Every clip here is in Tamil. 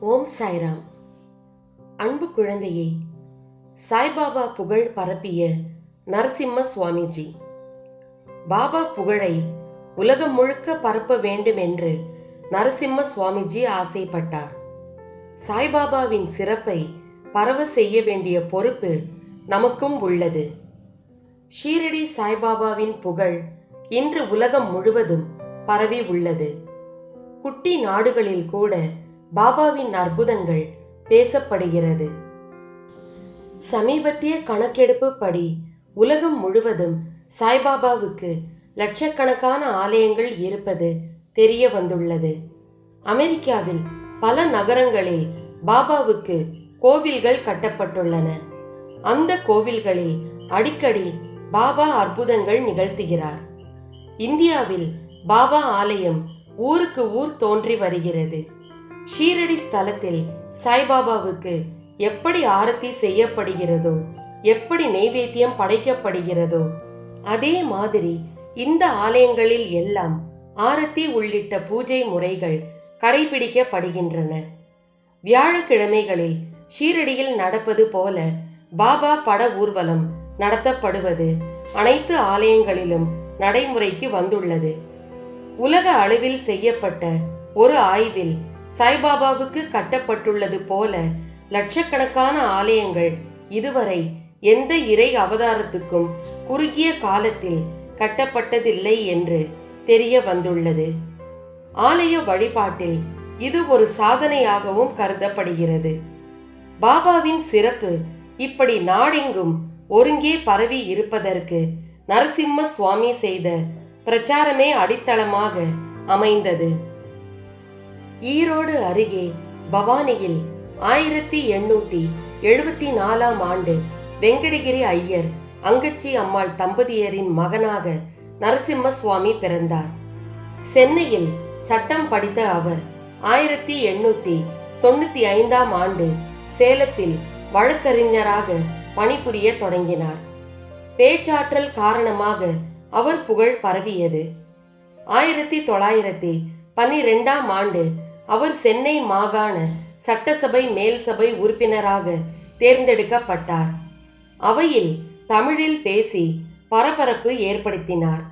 ஓம் சாய்ராம். அன்பு குழந்தையே சாய்பாபா புகழ் பரப்பிய நரசிம்ம சுவாமிஜி பாபா புகழை உலகம் முழுக்க பரப்ப வேண்டும் என்று நரசிம்ம சுவாமிஜி ஆசைப்பட்டார். சாய்பாபாவின் சிறப்பை பரவ செய்ய வேண்டிய பொறுப்பு நமக்கும் உள்ளது. ஷீரடி சாய்பாபாவின் புகழ் இன்று உலகம் முழுவதும் பரவி உள்ளது. குட்டி நாடுகளில் கூட பாபாவின் அற்புதங்கள் பேசப்படுகிறது. சமீபத்திய கணக்கெடுப்பு படி உலகம் முழுவதும் சாய்பாபாவுக்கு லட்சக்கணக்கான ஆலயங்கள் இருப்பது தெரிய வந்துள்ளது. அமெரிக்காவில் பல நகரங்களில் பாபாவுக்கு கோவில்கள் கட்டப்பட்டுள்ளன. அந்த கோவில்களில் அடிக்கடி பாபா அற்புதங்கள் நிகழ்த்துகிறார். இந்தியாவில் பாபா ஆலயம் ஊருக்கு ஊர் தோன்றி வருகிறது. ஷீரடி ஸ்தலத்தில் சாய்பாபாவுக்கு எப்படி ஆரத்தி செய்யப்படுகிறதோ எப்படி நெய்வேத்தியம் படைக்கப்படுகிறதோ அதே மாதிரி இந்த ஆலயங்களில் எல்லாம் ஆரத்தி உள்ளிட்ட பூஜை முறைகள் கடைபிடிக்கப்படுகின்றன. வியாழக்கிழமைகளில் ஷீரடியில் நடப்பது போல பாபா பட ஊர்வலம் நடத்தப்படுவது அனைத்து ஆலயங்களிலும் நடைமுறைக்கு வந்துள்ளது. உலக அளவில் செய்யப்பட்ட ஒரு ஆய்வில் சாய்பாபாவுக்கு கட்டப்பட்டுள்ளது போல லட்சக்கணக்கான ஆலயங்கள் இதுவரை எந்த இறை அவதாரத்துக்கும் குறுகிய காலத்தில் கட்டப்பட்டதில்லை என்று தெரிய வந்துள்ளது. ஆலய வழிபாட்டில் இது ஒரு சாதனையாகவும் கருதப்படுகிறது. பாபாவின் சிறப்பு இப்படி நாடெங்கும் ஒருங்கே பரவி இருப்பதற்கு நரசிம்ம சுவாமி செய்த பிரச்சாரமே அடித்தளமாக அமைந்தது. ஈரோடு அருகே பவானியில் ஆயிரத்தி எண்ணூத்தி எழுபத்தி நாலாம் ஆண்டு வெங்கடகிரி ஐயர் அங்கச்சி அம்மாள் தம்பதியரின் மகனாக நரசிம்ம சுவாமி பிறந்தார். சென்னையில் சட்டம் படித்த அவர் ஆயிரத்தி எண்ணூத்தி தொண்ணூத்தி ஐந்தாம் ஆண்டு சேலத்தில் வழக்கறிஞராக பணிபுரிய தொடங்கினார். பேச்சாற்றல் காரணமாக அவர் புகழ் பரவியது. ஆயிரத்தி தொள்ளாயிரத்தி பன்னிரெண்டாம் ஆண்டு அவர் சென்னை மாகாண சட்டசபை மேல் சபை உறுப்பினராக தேர்ந்தெடுக்கப்பட்டார். அவையில் தமிழில் பேசி பரபரப்பு ஏற்படுத்தினார்.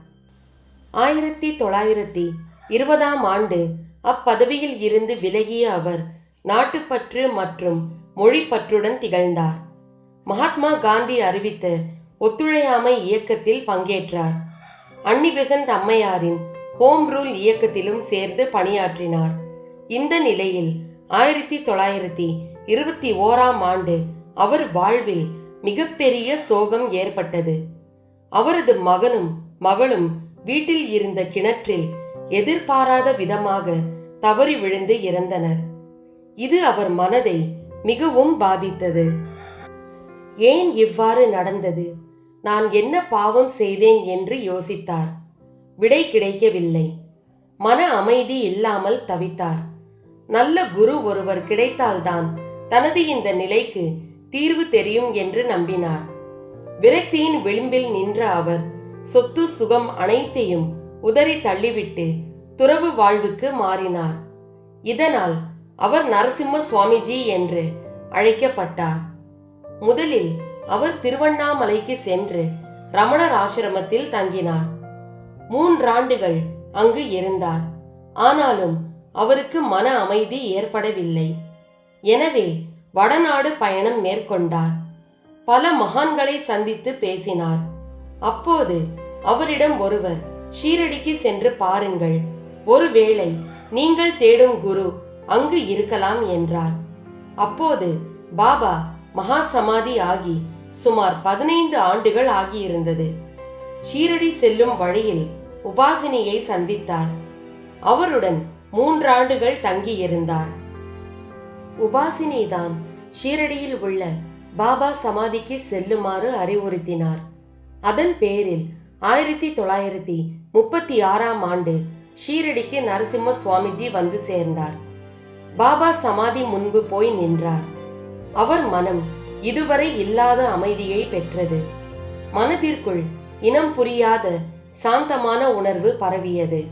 ஆயிரத்தி தொள்ளாயிரத்தி இருபதாம் ஆண்டு அப்பதவியில் இருந்து விலகிய அவர் நாட்டுப்பற்று மற்றும் மொழிப்பற்றுடன் திகழ்ந்தார். மகாத்மா காந்தி அறிவித்த ஒத்துழையாமை இயக்கத்தில் பங்கேற்றார். அன்னி பெசன்ட் அம்மையாரின் ஹோம் ரூல் இயக்கத்திலும் சேர்ந்து பணியாற்றினார். இந்த நிலையில் ஆயிரத்தி தொள்ளாயிரத்தி இருபத்தி ஓராம் ஆண்டு அவர் வாழ்வில் மிகப்பெரிய சோகம் ஏற்பட்டது. அவரது மகனும் மகளும் வீட்டில் இருந்த கிணற்றில் எதிர்பாராத விதமாக தவறி விழுந்து இறந்தனர். இது அவர் மனதை மிகவும் பாதித்தது. ஏன் இவ்வாறு நடந்தது? நான் என்ன பாவம் செய்தேன் என்று யோசித்தார். விடை கிடைக்கவில்லை. மன அமைதி இல்லாமல் தவித்தார். நல்ல குரு ஒருவர் கிடைத்தால்தான் தனது இந்த நிலைக்கு தீர்வு தெரியும் என்று நம்பினார். விரக்தியின் விளிம்பில் நின்ற அவர் சொத்து சுகம் அனைத்தையும் உதறி தள்ளிவிட்டு துறவு வாழ்வுக்கு மாறினார். இதனால் அவர் நரசிம்ம சுவாமிஜி என்று அழைக்கப்பட்டார். முதலில் அவர் திருவண்ணாமலைக்கு சென்று ரமணர் ஆசிரமத்தில் தங்கினார். மூன்றாண்டுகள் அங்கு இருந்தார். ஆனாலும் அவருக்கு மன அமைதி ஏற்படவில்லை. எனவே வடநாடு பயணம் மேற்கொண்டார். பல மகான்களை சந்தித்து பேசினார். அப்போது அவரிடம் ஒருவர் ஷீரடிக்கு சென்று பாருங்கள். ஒருவேளை நீங்கள் தேடும் குரு அங்கு இருக்கலாம் என்றார். அப்போது பாபா மகா சமாதி ஆகி சுமார் பதினைந்து ஆண்டுகள் ஆகியிருந்தது. ஷீரடி செல்லும் வழியில் உபாசினியை சந்தித்தார். அவருடன் மூன்றாண்டுகள் தங்கியிருந்தார். உபாசினிதான் ஷீரடியில் உள்ள பாபா சமாதிக்கு செல்லுமாறு அறிவுறுத்தினார். அதன் பேரில் ஆயிரத்தி தொள்ளாயிரத்தி முப்பத்தி ஆறாம் ஆண்டு ஷீரடிக்கு நரசிம்ம சுவாமிஜி வந்து சேர்ந்தார். பாபா சமாதி முன்பு போய் நின்றார். அவர் மனம் இதுவரை இல்லாத அமைதியை பெற்றது. மனதிற்குள் இனம் புரியாத சாந்தமான உணர்வு பரவியது.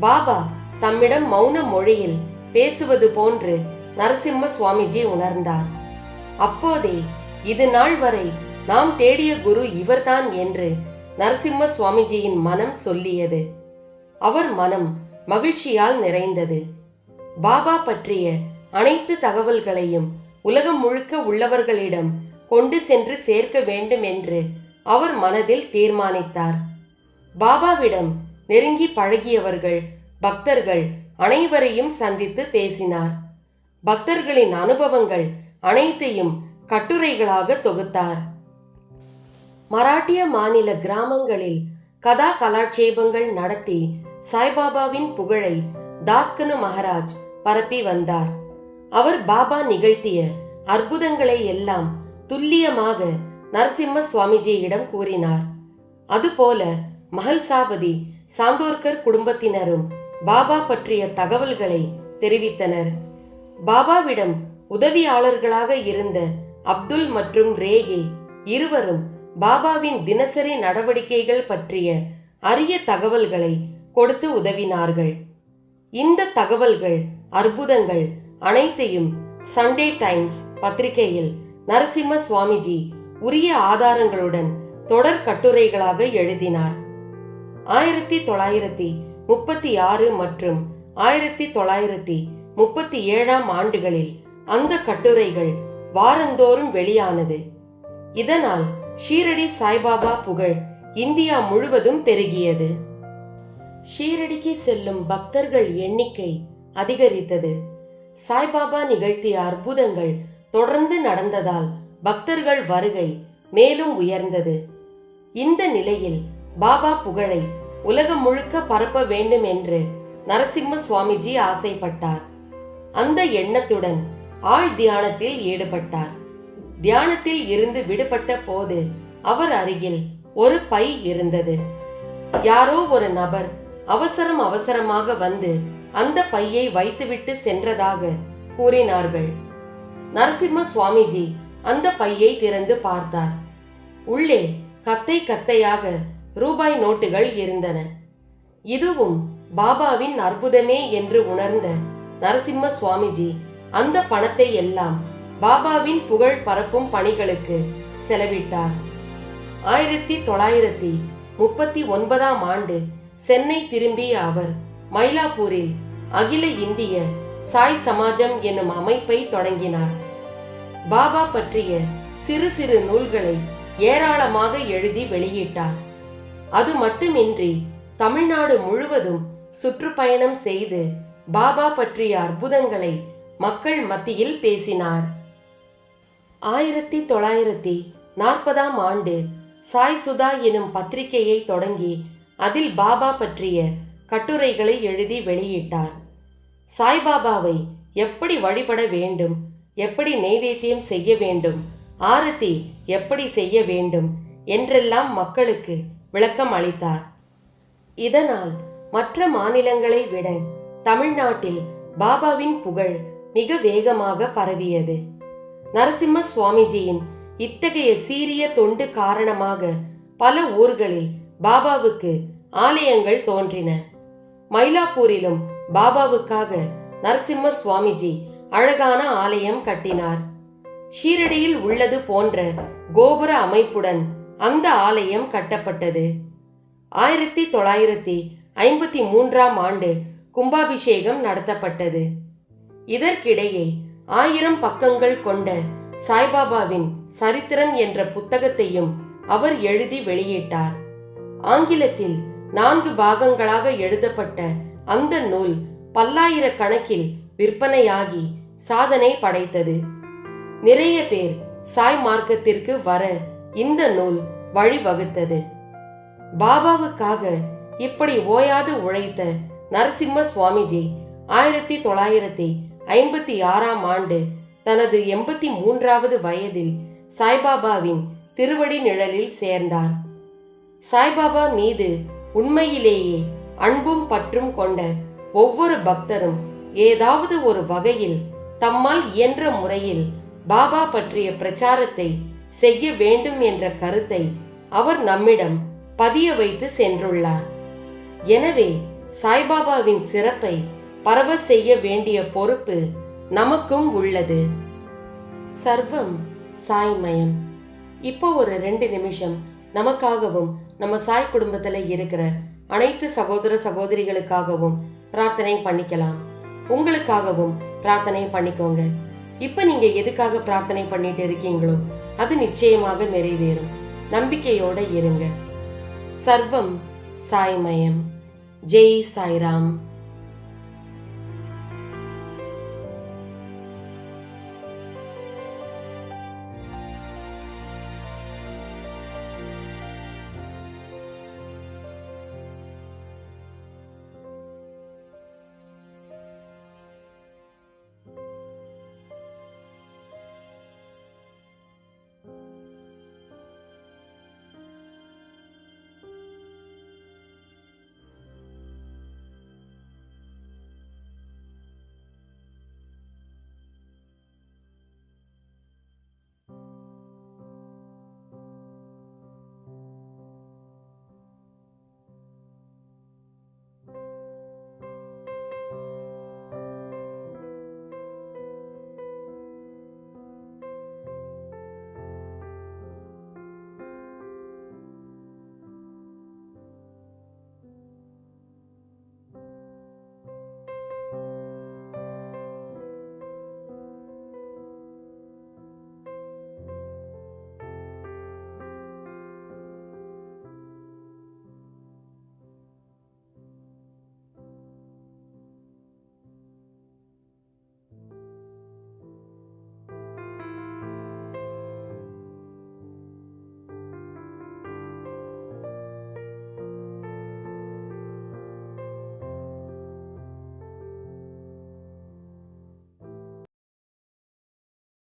பாபா தம்மிடம் மௌன மொழியில் பேசுவது போன்று நரசிம்ம சுவாமிஜி உணர்ந்தார். அப்போதே இது நாள் வரை நாம் தேடிய குரு இவர்தான் என்று நரசிம்ம சுவாமிஜியின் மனம் சொல்லியது. அவர் மனம் மகிழ்ச்சியால் நிறைந்தது. பாபா பற்றிய அனைத்து தகவல்களையும் உலகம் முழுக்க உள்ளவர்களிடம் கொண்டு சென்று சேர்க்க வேண்டும் என்று அவர் மனதில் தீர்மானித்தார். பாபாவிடம் நெருங்கி பழகியவர்கள் பக்தர்கள் அனைவரையும் சந்தித்து பேசினார். பக்தர்களின் அனுபவங்கள் அனைத்தையும் கட்டுரைகளாக தொகுத்தார். மராட்டிய மாநில கிராமங்களில் கதா கலாட்சேபங்கள் நடத்தி சாய்பாபாவின் புகழை தாஸ்கனு மகராஜ் பரப்பி வந்தார். அவர் பாபா நிகழ்த்திய அற்புதங்களை எல்லாம் துல்லியமாக நரசிம்ம சுவாமிஜியிடம் கூறினார். அதுபோல மஹல்சாபதி சாந்தோர்கர் குடும்பத்தினரும் பாபா பற்றிய தகவல்களை தெரிவித்தனர். பாபாவிடம் உதவியாளர்களாக இருந்த அப்துல் மற்றும் ரேகே இருவரும் பாபாவின் தினசரி நடவடிக்கைகள் பற்றிய அரிய தகவல்களை கொடுத்து உதவினார்கள். இந்த தகவல்கள் அற்புதங்கள் அனைத்தையும் சண்டே டைம்ஸ் பத்திரிகையில் நரசிம்ம சுவாமிஜி உரிய ஆதாரங்களுடன் தொடர் கட்டுரைகளாக எழுதினார். ஆயிரத்தி தொள்ளாயிரத்தி முப்பத்தி ஆறு மற்றும் ஆயிரத்தி தொள்ளாயிரத்தி முப்பத்தி ஏழாம் ஆண்டுகளில் அந்த கட்டுரைகள் வாரந்தோறும் வெளியானது. இதனால் ஷீரடி சாய்பாபா புகழ் இந்தியா முழுவதும் பெருகியது. ஷீரடிக்கு செல்லும் பக்தர்கள் எண்ணிக்கை அதிகரித்தது. சாய்பாபா நிகழ்த்திய அற்புதங்கள் தொடர்ந்து நடந்ததால் பக்தர்கள் வருகை மேலும் உயர்ந்தது. இந்த நிலையில் பாபா புகழை உலகம் முழுக்க பரப்ப வேண்டும் என்று நரசிம்ம சுவாமிஜி ஆசைப்பட்டார். அந்த எண்ணத்துடன் ஆழ் தியானத்தில் ஈடுபட்டார். தியானத்தில் இருந்து விடுபட்ட போது அவர் அருகில் ஒரு பை இருந்தது. யாரோ ஒரு நபர் அவசரம் அவசரமாக வந்து அந்த பையை வைத்துவிட்டு சென்றதாக கூறினார்கள். நரசிம்ம சுவாமிஜி அந்த பையை திறந்து பார்த்தார். உள்ளே கத்தை கத்தையாக ரூபாய் நோட்டுகள் இருந்தன. இதுவும் பாபாவின் அற்புதமே என்று உணர்ந்த நரசிம்ம சுவாமிஜி அந்த பணத்தை எல்லாம் பாபாவின் புகழ் பரப்பும் பணிகளுக்கு செலவிட்டார். ஆயிரத்தி தொள்ளாயிரத்தி முப்பத்தி ஒன்பதாம் ஆண்டு சென்னை திரும்பிய அவர் மயிலாப்பூரில் அகில இந்திய சாய் சமாஜம் என்னும் அமைப்பை தொடங்கினார். பாபா பற்றிய சிறு சிறு நூல்களை ஏராளமாக எழுதி வெளியிட்டார். அது மட்டுமின்றி தமிழ்நாடு முழுவதும் சுற்றுப்பயணம் செய்து பாபா பற்றிய அற்புதங்களை மக்கள் மத்தியில் பேசினார். ஆயிரத்தி தொள்ளாயிரத்தி நாற்பதாம் ஆண்டு சாய் சுதா எனும் பத்திரிகையை தொடங்கி அதில் பாபா பற்றிய கட்டுரைகளை எழுதி வெளியிட்டார். சாய்பாபாவை எப்படி வழிபட வேண்டும் எப்படி நெய்வேத்தியம் செய்ய வேண்டும் ஆரத்தி எப்படி செய்ய வேண்டும் என்றெல்லாம் மக்களுக்கு விளக்கம் அளித்தார். இதனால் மற்ற மாநிலங்களை விட தமிழ்நாட்டில் பாபாவின் புகழ் மிக வேகமாக பரவியது. நரசிம்ம சுவாமிஜியின் இத்தகைய சீரிய தொண்டு காரணமாக பல ஊர்களில் பாபாவுக்கு ஆலயங்கள் தோன்றின. மயிலாப்பூரிலும் பாபாவுக்காக நரசிம்ம சுவாமிஜி அழகான ஆலயம் கட்டினார். ஷீரடியில் உள்ளது போன்ற கோபுர அமைப்புடன் அந்த ஆலயம் கட்டப்பட்டது. ஆயிரத்தி தொள்ளாயிரத்தி ஐம்பத்தி மூன்றாம் ஆண்டு கும்பாபிஷேகம் நடத்தப்பட்டது. இதற்கிடையே ஆயிரம் பக்கங்கள் கொண்ட சாய்பாபாவின் சரித்திரம் என்ற புத்தகத்தையும் அவர் எழுதி வெளியிட்டார். ஆங்கிலத்தில் நான்கு பாகங்களாக எழுதப்பட்ட அந்த நூல் பல்லாயிரக்கணக்கில் விற்பனையாகி சாதனை படைத்தது. நிறைய பேர் சாய் மார்க்கத்திற்கு வர இந்த நூல் வழிவகுத்தது. பாபாவுக்காக இப்படி ஓயாது உழைத்த நரசிம்ம சுவாமிஜி ஆயிரத்தி தொள்ளாயிரத்தி ஐம்பத்தி ஆறாம் ஆண்டு தனது எண்பத்தி மூன்றாவது வயதில் சாய்பாபாவின் திருவடி நிழலில் சேர்ந்தார். சாய்பாபா மீது உண்மையிலேயே அன்பும் பற்றும் கொண்ட ஒவ்வொரு பக்தரும் ஏதாவது ஒரு வகையில் தம்மால் இயன்ற முறையில் பாபா பற்றிய பிரச்சாரத்தை செய்ய வேண்டும் என்ற கருத்தை அவர் நம்மிடம் பதிய வைத்து சென்றுள்ளார். எனவே சாய்பாபாவின் சிறப்பை பரவ செய்ய வேண்டிய பொறுப்பு நமக்கும் உள்ளது. சர்வம் சாய்மயம். இப்போ ஒரு ரெண்டு நிமிஷம் நமக்காகவும் நம்ம சாய் குடும்பத்தில் இருக்கிற அனைத்து சகோதர சகோதரிகளுக்காகவும் பிரார்த்தனை பண்ணிக்கலாம். உங்களுக்காகவும் பிரார்த்தனை பண்ணிக்கோங்க. இப்போ நீங்கள் எதுக்காக பிரார்த்தனை பண்ணிட்டு இருக்கீங்களோ அது நிச்சயமாக நிறைவேறும். நம்பிக்கையோட இருங்க. சர்வம் சாய்மயம். ஜெய் சாய்ராம்.